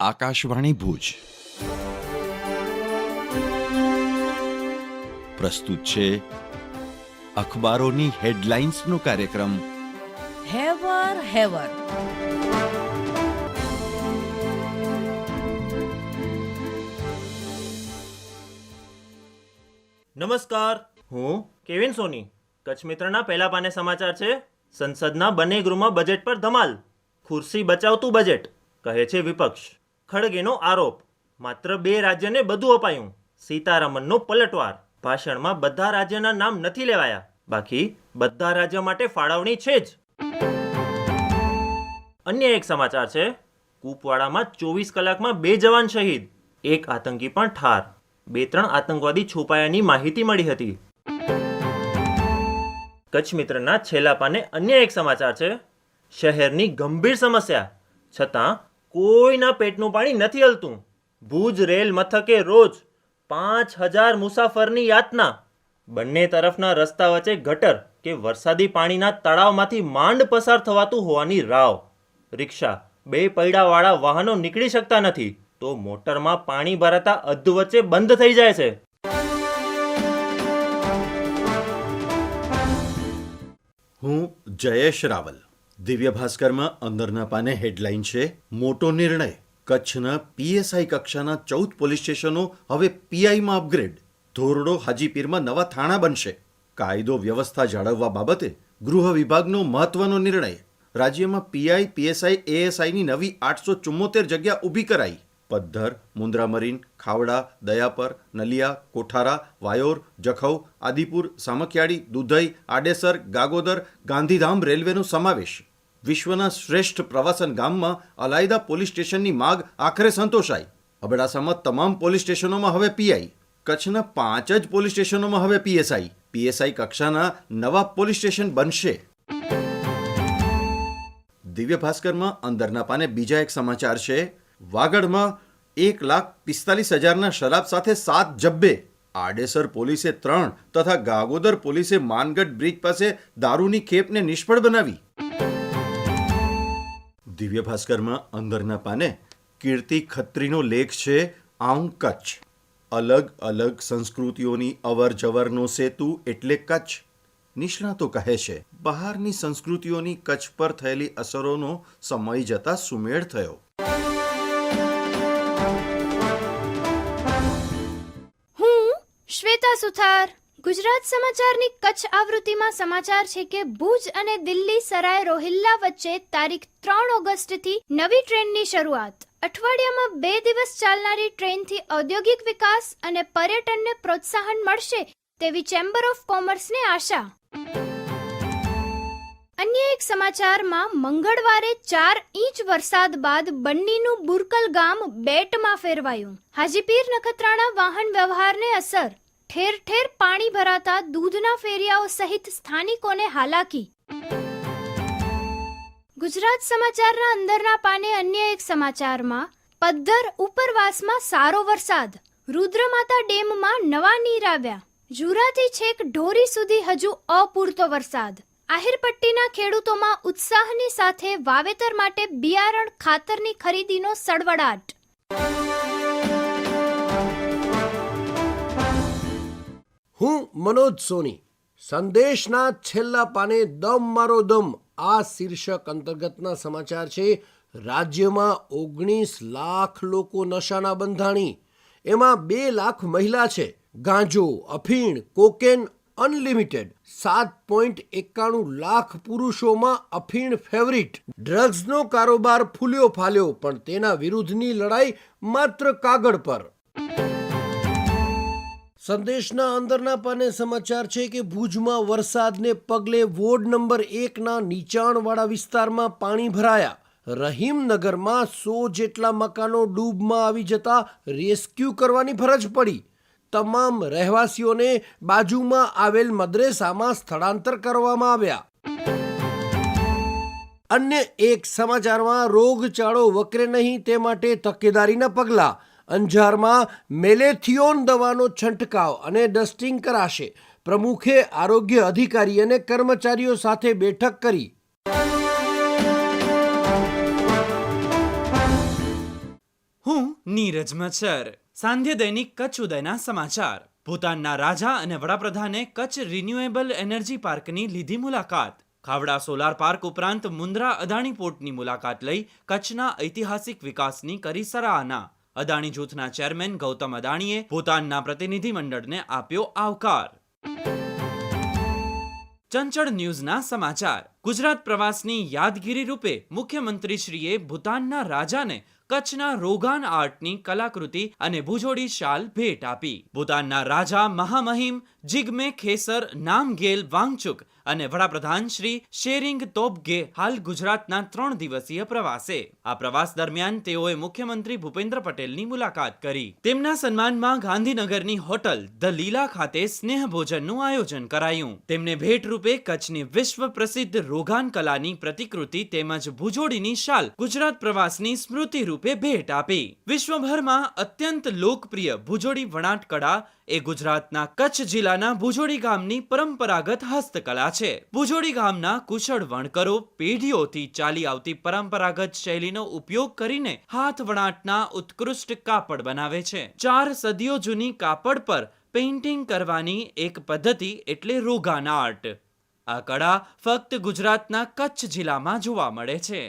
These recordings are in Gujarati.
આકાશવાણી ભુજ. પ્રસ્તુત છે અખબારોની હેડલાઇન્સનો કાર્યક્રમ. હેવર હેવર. નમસ્કાર. હું? કેવિન સોની કચ્છ મિત્રના પહેલા પાને સમાચાર છે? સંસદના બંને ગૃહમાં બજેટ પર ધમાલ. ખુરશી બચાવતું બજેટ કહે છે વિપક્ષ. ખડગેનો આરોપ. માત્ર બે રાજ્યને બધું અપાયું. સીતારામનનો પલટવાર. ભાષણમાં બધા રાજ્યના નામ નથી લેવાયા. બાકી બધા રાજ્ય માટે ફાળવણી છે જ. અન્ય એક સમાચાર છે. કુપવાડામાં ચોવીસ કલાકમાં બે જવાન શહીદ. એક આતંકી પણ ઠાર. બે ત્રણ આતંકવાદી છુપાયાની માહિતી મળી હતી. કચ્છ મિત્રના છેલ્લા પાને અન્ય એક સમાચાર છે. શહેરની ગંભીર સમસ્યા. છતાં કોઈના પેટનું પાણી નથી હલતું. ભુજ રેલ મથકે રોજ પાંચ હજાર મુસાફરની યાતના. બંને તરફના રસ્તા વચ્ચે ગટર કે વરસાદી પાણીના તળાવમાંથી માંડ પસાર થવાતું હોવાની રાવ. રિક્ષા, બે પૈડાવાળા વાહનો નીકળી શકતા નથી, તો મોટરમાં પાણી ભરાતા અધ વચ્ચે બંધ થઈ જાય છે. હું જયેશ રાવલ. દિવ્ય ભાસ્કરમાં અંદરના પાને હેડલાઇન છે. મોટો નિર્ણય. કચ્છના પીએસઆઈ કક્ષાના ચૌદ પોલીસ સ્ટેશનો હવે પીઆઈમાં અપગ્રેડ. ધોરડો હાજીપીરમાં નવા થાણા બનશે. કાયદો વ્યવસ્થા જાળવવા બાબતે ગૃહ વિભાગનો મહત્વનો નિર્ણય. રાજ્યમાં પીઆઈ, પીએસઆઈ, એએસઆઈની નવી આઠસો ચુમ્મોતેર જગ્યા ઊભી કરાઈ. પદ્ધર મુન્દ્રા મરીન, ખાવડા, દયાપર, નલિયા, કોઠારા, વાયોર, જખૌ, આદિપુર, સામખિયાળી, દુધઈ, આડેસર, ગાગોદર, ગાંધીધામ રેલવેનો સમાવેશ. વિશ્વના શ્રેષ્ઠ પ્રવાસન ગામમાં અલાયદા પોલીસ સ્ટેશનની માગ આખરે સંતોષાઈ. અબડાસામાં તમામ પોલીસ સ્ટેશનોમાં હવે પીઆઈ. કચ્છના પાંચ જ પોલીસ સ્ટેશનોમાં હવે પીએસઆઈ. પીએસઆઈ કક્ષાના નવા પોલીસ સ્ટેશન બનશે. દિવ્ય ભાસ્કરમાં અંદરના પાને બીજા એક સમાચાર છે. વાગડમાં એક લાખ પિસ્તાલીસ હજારના શરાબ સાથે સાત જબ્બે. આડેસર પોલીસે ત્રણ તથા ગાગોદર પોલીસે માનગઢ બ્રિજ પાસે દારૂની ખેપને નિષ્ફળ બનાવી. દિવ્ય ભાસ્કરમાં અંદરના પાને કીર્તિ ખત્રીનો લેખ છે આઉં કચ્છ. અલગ અલગ સંસ્કૃતિઓની અવર જવરનો સેતુ એટલે કચ્છ. નિષ્ણાતો કહે છે, બહારની સંસ્કૃતિઓની કચ્છ પર થયેલી અસરોનો સમય જતા સુમેળ થયો. હું શ્વેતા સુથાર. ગુજરાત સમાચારની કચ્છ આવૃત્તિમાં સમાચાર છે કે ભુજ અને દિલ્હી સરાય રોહિલ્લા વચ્ચે તારીખ ત્રણ ઓગસ્ટથી નવી ટ્રેનની શરૂઆત. અઠવાડિયામાં બે દિવસ ચાલનારી ટ્રેનથી ઔદ્યોગિક વિકાસ અને પર્યટનને પ્રોત્સાહન મળશે તેવી ચેમ્બર ઓફ કોમર્સને આશા. અન્ય એક સમાચારમાં, મંગળવારે ચાર ઇંચ વરસાદ બાદ બન્નીનું બુરકલ ગામ બેટમાં ફેરવાયું. હાજીપીર નખત્રાણા વાહન વ્યવહારને અસર ઠેર ઠેર પાણી ભરાતા દૂધના ફેરિયાઓ સહિત સ્થાનિકોને હાલાકી. ગુજરાત સમાચારના અંદરના પાને અન્ય એક સમાચારમાં, પદ્ધર ઉપરવાસમાં સારો વરસાદ. રુદ્રમાતા ડેમમાં નવા નીર આવ્યા. જુરાથી છેક ઢોરી સુધી હજુ અપૂરતો વરસાદ. આહિરપટ્ટીના ખેડૂતોમાં ઉત્સાહની સાથે વાવેતર માટે બિયારણ ખાતરની ખરીદીનો સડવડાટ હું મનોજ સોની. સંદેશના છેલ્લા પાને દમ મારો દમ આ શીર્ષક અંતર્ગતના સમાચાર છે, રાજ્યમાં ઓગણીસ લાખ લોકો નશાના બંધાણી. એમાં બે લાખ મહિલા છે, ગાંજો, અફીણ, કોકેન, અનલિમિટેડ. સાત પોઈન્ટ એકાણું લાખ પુરુષોમાં અફીણ ફેવરિટ. ડ્રગ્સનો કારોબાર ફૂલ્યો ફાલ્યો, પણ તેના વિરુદ્ધની લડાઈ માત્ર કાગળ પર. સંદેશના અંદરના પાને સમાચાર છે કે ભુજમાં વરસાદને પગલે વોર્ડ નંબર એકના નીચાણવાળા વિસ્તારમાં પાણી ભરાયા. રહીમનગરમાં સો જેટલા મકાનો ડૂબમાં આવી જતા રેસ્ક્યુ કરવાની ફરજ પડી. તમામ રહેવાસીઓને બાજુમાં આવેલ મદ્રેસામાં સ્થળાંતર કરવામાં આવ્યા. અન્ય એક સમાચારમાં રોગચાળો વકરે નહીં તે માટે તકેદારીના પગલાં. અંજારમાં મેલેથિયોન દવાનો છંટકાવ અને ડસ્ટિંગ કરાશે. પ્રમુખે આરોગ્ય અધિકારી અને કર્મચારીઓ સાથે બેઠક કરી. હું નીરજ મચ્છર. સાંધ્ય દૈનિક કચ્છ ઉદયના સમાચાર. ભૂતાનના રાજા અને વડાપ્રધાને કચ્છ રિન્યુએબલ એનર્જી પાર્કની લીધી મુલાકાત. ખાવડા સોલાર પાર્ક ઉપરાંત મુન્દ્રા અદાણી પોર્ટની મુલાકાત લઈ કચ્છના ઐતિહાસિક વિકાસની કરી સરાહના. અદાણી જૂથના ચેરમેન ગૌતમ અદાણીએ ભૂતાનના પ્રતિનિધિ મંડળને આપ્યો આવકાર. ચંચળ ન્યૂઝના સમાચાર. ગુજરાત પ્રવાસની યાદગીરી રૂપે મુખ્યમંત્રીશ્રીએ ભૂતાનના રાજાને કચ્છના રોગાન આર્ટની કલાકૃતિ અને ભુજોડી શાલ ભેટ આપી. ભૂતાનના રાજા મહામહિમ જિગ્મે ખેસર નામગેલ વાંગચુક અને વડાપ્રધાન શ્રી શેરિંગ તોબગે હાલ ગુજરાતના ત્રણ દિવસીય પ્રવાસે. આ પ્રવાસ દરમિયાન તેઓએ મુખ્યમંત્રી ભૂપેન્દ્ર પટેલની મુલાકાત કરી. તેમના સન્માનમાં ગાંધીનગરની હોટલ ધ લીલા ખાતે સ્નેહ ભોજનનું આયોજન કરાયું. તેમને ભેટ રૂપે કચ્છની વિશ્વ પ્રસિદ્ધ રોગાન કલાની પ્રતિકૃતિ તેમજ ભુજોડીની શાલ ગુજરાત પ્રવાસની સ્મૃતિ રૂપે ભેટ આપી. વિશ્વભરમાં અત્યંત લોકપ્રિય ભુજોડી વણાટ કળા એ ગુજરાતના કચ્છ જિલ્લાના ભુજોડી ગામની પરંપરાગત હસ્તકલા છે. ભુજોડી ગામના કુશળ વણકરો પેઢીઓથી ચાલી આવતી પરંપરાગત શૈલીનો ઉપયોગ કરીને હાથ વણાટના ઉત્કૃષ્ટ કાપડ બનાવે છે. ચાર સદીઓ જૂની કાપડ પર પેઇન્ટિંગ કરવાની એક પદ્ધતિ એટલે રોગાન આર્ટ. આ કળા ફક્ત ગુજરાતના કચ્છ જિલ્લામાં જોવા મળે છે.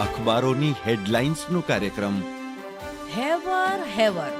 અખબારોની હેડલાઇન્સનો કાર્યક્રમ. હેવર હેવર.